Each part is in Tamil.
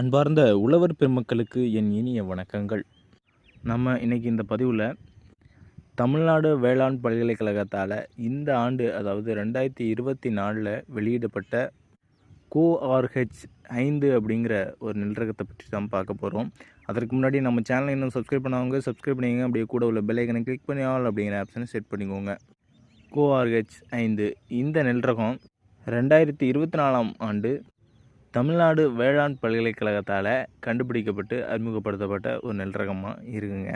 அன்பார்ந்த உழவர் பெருமக்களுக்கு என் இனிய வணக்கங்கள். நம்ம இன்றைக்கி இந்த பதிவில் தமிழ்நாடு வேளாண் பல்கலைக்கழகத்தால் இந்த ஆண்டு அதாவது ரெண்டாயிரத்தி இருபத்தி நாலில் வெளியிடப்பட்ட கோஆர்ஹெச் ஐந்து அப்படிங்கிற ஒரு நெல்ரகத்தை பற்றி தான் பார்க்க போகிறோம் அதற்கு முன்னாடி நம்ம சேனலை இன்னும் சப்ஸ்கிரைப் பண்ணவங்க சப்ஸ்கிரைப் பண்ணிங்க அப்படியே கூட உள்ள பெல்லைக்கனை கிளிக் பண்ணி ஆல் அப்படிங்கிற ஆப்ஷனை செட் பண்ணிக்கோங்க. கோஆர்ஹெச் ஐந்து. இந்த நெல்ரகம் ரெண்டாயிரத்தி இருபத்தி நாலாம் ஆண்டு தமிழ்நாடு வேளாண் பல்கலைக்கழகத்தால் கண்டுபிடிக்கப்பட்டு அறிமுகப்படுத்தப்பட்ட ஒரு நெல் ரகமாக இருக்குங்க.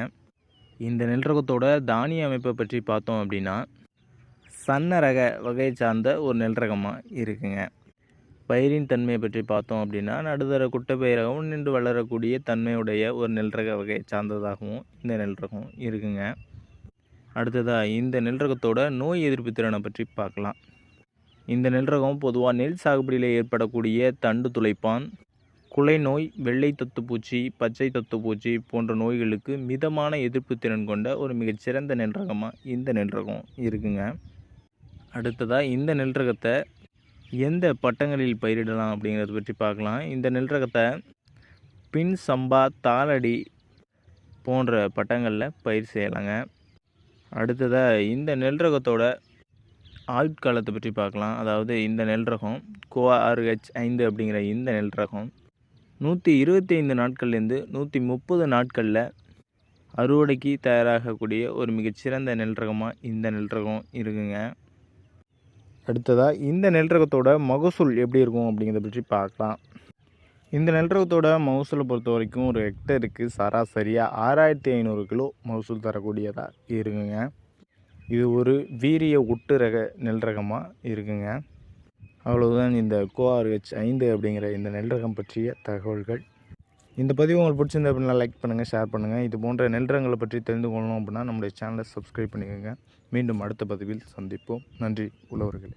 இந்த நெல் ரகத்தோட தானிய அமைப்பை பற்றி பார்த்தோம் அப்படின்னா சன்ன ரக வகையை சார்ந்த ஒரு நெல் ரகமாக இருக்குங்க. பயிரின் தன்மையை பற்றி பார்த்தோம் அப்படின்னா நடுத்தர குட்டப்பயிராகவும் நின்று வளரக்கூடிய தன்மையுடைய ஒரு நெல் ரக வகையை சார்ந்ததாகவும் இந்த நெல் ரகம் இருக்குங்க. அடுத்ததாக இந்த நெல் ரகத்தோட நோய் எதிர்ப்பு திறனை பற்றி பார்க்கலாம். இந்த நெல் ரகம் பொதுவாக நெல் சாகுபடியில் ஏற்படக்கூடிய தண்டு துளைப்பான் குலை நோய் வெள்ளை தொத்துப்பூச்சி பச்சை தொத்துப்பூச்சி போன்ற நோய்களுக்கு மிதமான எதிர்ப்பு திறன் கொண்ட ஒரு மிகச்சிறந்த நெல் ரகமாக இந்த நெல் ரகம் இருக்குங்க. அடுத்ததாக இந்த நெல் ரகத்தை எந்த பட்டங்களில் பயிரிடலாம் அப்படிங்கிறத பற்றி பார்க்கலாம். இந்த நெல் ரகத்தை பின் சம்பா தாளடி போன்ற பட்டங்களில் பயிர் செய்யலாங்க. அடுத்ததாக இந்த நெல் ரகத்தோட ஆயுட்காலத்தை பற்றி பார்க்கலாம். அதாவது இந்த நெல் ரகம் கோவா ஐந்து அப்படிங்கிற இந்த நெல் ரகம் நூற்றி இருபத்தி ஐந்து நாட்கள்லேருந்து நூற்றி முப்பது நாட்களில் அறுவடைக்கு தயாராகக்கூடிய ஒரு மிகச்சிறந்த நெல் ரகமாக இந்த நெல் ரகம் இருக்குங்க. அடுத்ததாக இந்த நெல் ரகத்தோட மகசூல் எப்படி இருக்கும் அப்படிங்கிறத பற்றி பார்க்கலாம். இந்த நெல் ரகத்தோட மகசூலை பொறுத்த வரைக்கும் ஒரு ஹெக்டருக்கு சராசரியாக ஆறாயிரத்தி ஐநூறு கிலோ மகசூல் தரக்கூடியதாக இருக்குங்க. இது ஒரு வீரிய ஒட்டு ரக நெல் ரகமாக இருக்குங்க. அவ்வளவுதான் இந்த கோஆர்ஹெச் ஐந்து அப்படிங்கிற இந்த நெல் ரகம் பற்றிய தகவல்கள். இந்த பதிவு உங்களுக்கு பிடிச்சிருந்த அப்படின்னா லைக் பண்ணுங்கள் ஷேர் பண்ணுங்கள் இது போன்ற நெல் ரகங்களை பற்றி தெரிந்து கொள்ளணும் அப்படின்னா நம்முடைய சேனலை சப்ஸ்கிரைப் பண்ணிக்கோங்க. மீண்டும் அடுத்த பதிவில் சந்திப்போம். நன்றி உழவர்களே